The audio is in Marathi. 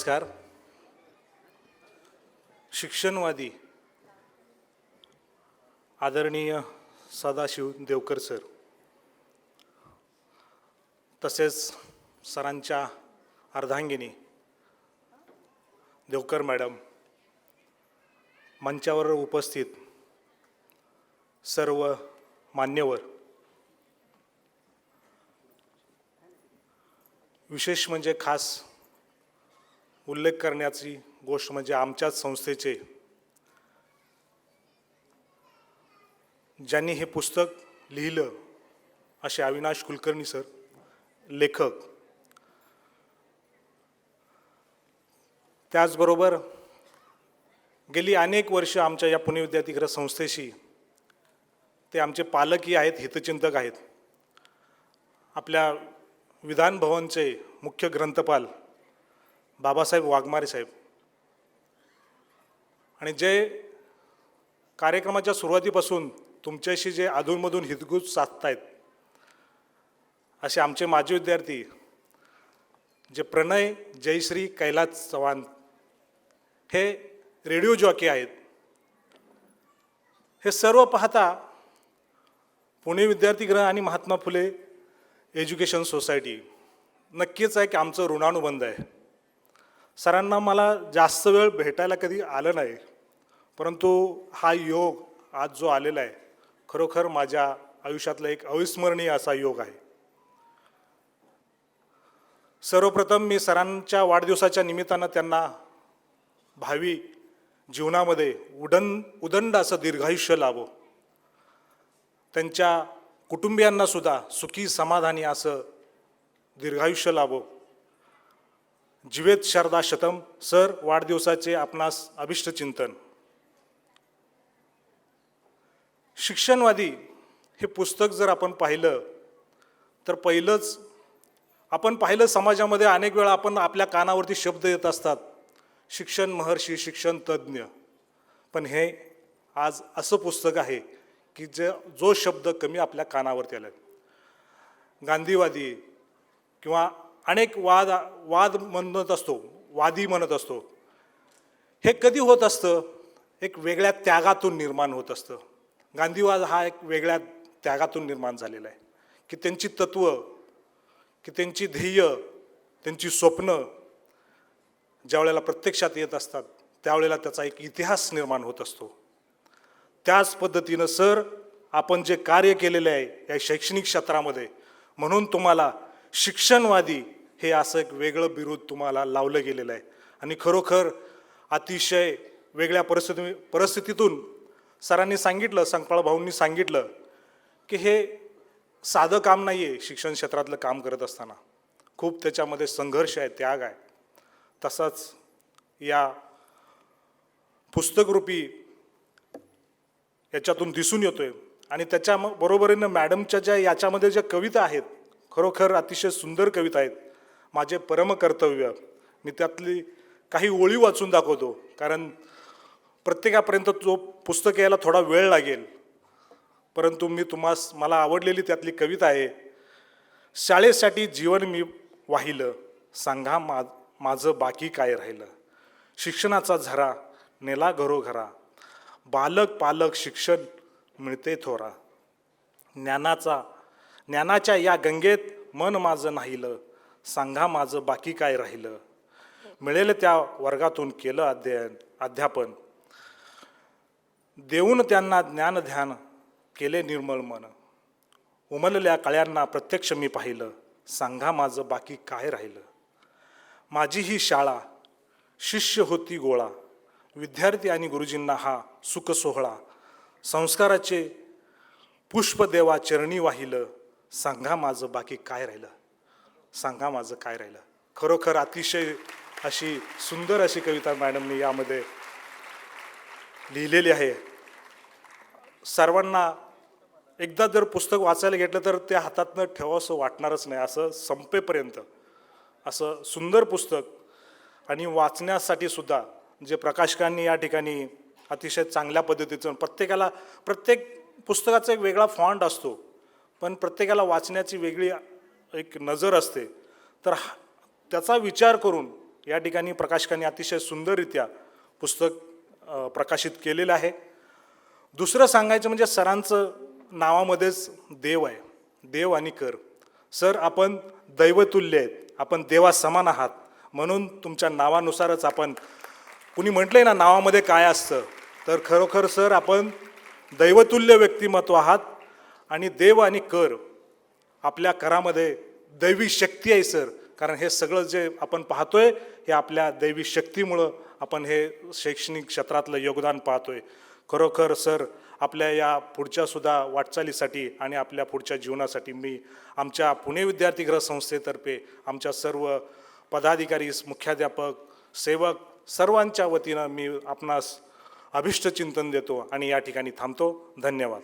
नमस्कार. शिक्षणवादी आदरणीय सदाशिव देवकर सर. तसेच सरांच्या अर्धांगिनी देवकर मॅडम. मंचावर उपस्थित सर्व मान्यवर. विशेष म्हणजे खास उल्लेख करण्याची गोष्ट म्हणजे आमच्याच संस्थेचे. ज्यांनी हे पुस्तक लिहिलं असे अविनाश कुलकर्णी सर लेखक. त्याचबरोबर गेली अनेक वर्ष आमच्या या पुणे विद्यार्थीग्रह संस्थेशी ते आमचे पालकही आहेत हितचिंतक आहेत. आपल्या विधान भवनचे मुख्य ग्रंथपाल बाबासाहेब वाघमारे साहेब. आणि जे कार्यक्रमाच्या सुरुवातीपासून तुमच्याशी जे अधूनमधून हितगुज साधतायत असे आमचे माजी विद्यार्थी जे प्रणय जयश्री कैलास चव्हाण हे रेडिओ जॉकी आहेत हे सर्व पाहता पुणे विद्यार्थीगृह आणि महात्मा फुले एज्युकेशन सोसायटी नक्कीच आहे की आमचं ऋणानुबंध आहे. सरांना मला जास्त वेळ भेटायला कधी आलं नाही परंतु हा योग आज जो आलेला आहे खरोखर माझ्या आयुष्यातला एक अविस्मरणीय असा योग आहे. सर्वप्रथम मी सरांच्या वाढदिवसाच्या निमित्तानं त्यांना भावी जीवनामध्ये उडन उदंड असं दीर्घायुष्य लाभो. त्यांच्या कुटुंबियांनासुद्धा सुखी समाधानी असं दीर्घायुष्य लाभो. जीवेत शारदा शतम सर वाढदिवसाचे आपणास अभिष्ट चिंतन. शिक्षणवादी हे पुस्तक जर आपण पाहिलं तर पहिलंच आपण पाहिलं समाजामध्ये अनेक वेळा आपण आपल्या कानावरती शब्द येत असतात शिक्षण महर्षी शिक्षण तज्ज्ञ पण हे आज असं पुस्तक आहे की जे जो शब्द कमी आपल्या कानावरती आला गांधीवादी किंवा अनेक वाद वाद म्हणत असतो वादी म्हणत असतो. हे कधी होत असतं? एक वेगळ्या त्यागातून निर्माण होत असतं. गांधीवाद हा एक वेगळ्या त्यागातून निर्माण झालेला आहे. की त्यांची तत्त्व की त्यांची ध्येय त्यांची स्वप्न ज्यावेळेला प्रत्यक्षात येत असतात त्यावेळेला त्याचा एक इतिहास निर्माण होत असतो. त्याच पद्धतीनं सर आपण जे कार्य केलेले आहे या शैक्षणिक क्षेत्रामध्ये म्हणून तुम्हाला शिक्षणवादी हे असं एक वेगळं विरोध तुम्हाला लावलं गेलेलं आहे. आणि खरोखर अतिशय वेगळ्या परिस्थिती परिस्थितीतून सरांनी सांगितलं संकपाळ भाऊंनी सांगितलं की हे साधं काम नाही आहे शिक्षण क्षेत्रातलं काम करत असताना. खूप त्याच्यामध्ये संघर्ष आहे त्याग आहे. तसाच या पुस्तकरूपी याच्यातून दिसून येतोय. आणि त्याच्या बरोबरीनं मॅडमच्या ज्या याच्यामध्ये ज्या कविता आहेत खरोखर अतिशय सुंदर कविता आहेत. माझे परमकर्तव्य मी त्यातली काही ओळी वाचून दाखवतो. कारण प्रत्येकापर्यंत जो पुस्तक यायला थोडा वेळ लागेल. परंतु मी तुम्हास मला आवडलेली त्यातली कविता आहे. शाळेसाठी जीवन मी वाहिलं. सांगा मा माझं बाकी काय राहिलं? शिक्षणाचा झरा नेला घरोघरा. बालक पालक शिक्षण मिळते थोरा. ज्ञानाचा ज्ञानाच्या या गंगेत मन माझं नाहीलं सांगा माझं बाकी काय राहिलं. मिळेल त्या वर्गातून केलं अध्ययन अध्यापन. देऊन त्यांना ज्ञान ध्यान केले निर्मळ मन. उमलल्या कळ्यांना प्रत्यक्ष मी पाहिलं सांगा माझं बाकी काय राहिलं. माझी ही शाळा शिष्य होती गोळा. विद्यार्थी आणि गुरुजींना हा सुख सोहळा संस्काराचे पुष्पदेवा चरणी वाहिलं सांगा माझं बाकी काय राहिलं. सांगा माझं काय राहिलं. खरोखर अतिशय अशी सुंदर अशी कविता मॅडमने यामध्ये लिहिलेली आहे. सर्वांना एकदा जर पुस्तक वाचायला घेतलं तर ते हातातनं ठेवावंसं वाटणारच नाही असं संपेपर्यंत. असं सुंदर पुस्तक आणि वाचण्यासाठी सुद्धा जे प्रकाशकांनी या ठिकाणी अतिशय चांगल्या पद्धतीचं प्रत्येकाला प्रत्येक पुस्तकाचा एक वेगळा फॉन्ट असतो. पण प्रत्येकाला वाचण्याची वेगळी एक नजर असते. तर हा- त्याचा विचार करून या ठिकाणी प्रकाशकांनी अतिशय सुंदररित्या पुस्तक प्रकाशित केलेलं आहे. दुसरं सांगायचं म्हणजे सरांचं नावामध्येच देव आहे. देव आणि कर. सर आपण दैवतुल्य आहेत. आपण देवा समान आहात. म्हणून तुमच्या नावानुसारच आपण कुणी म्हटलंय ना नावामध्ये काय असतं तर खरोखर सर आपण दैवतुल्य व्यक्तिमत्व आहात. आणि देव आणि कर आपल्या करामध्ये दैवी शक्ती आहे सर. कारण हे सगळं जे आपण पाहतोय हे आपल्या दैवी शक्तीमुळं आपण हे शैक्षणिक क्षेत्रातलं योगदान पाहतोय. खरोखर सर आपल्या या पुढच्या सुद्धा वाटचालीसाठी आणि आपल्या पुढच्या जीवनासाठी मी आमच्या पुणे विद्यार्थी गृह संस्थेतर्फे आमच्या सर्व पदाधिकारी मुख्याध्यापक सेवक सर्वांच्या वतीनं मी आपणास अभिष्टचिंतन देतो आणि या ठिकाणी थांबतो. धन्यवाद.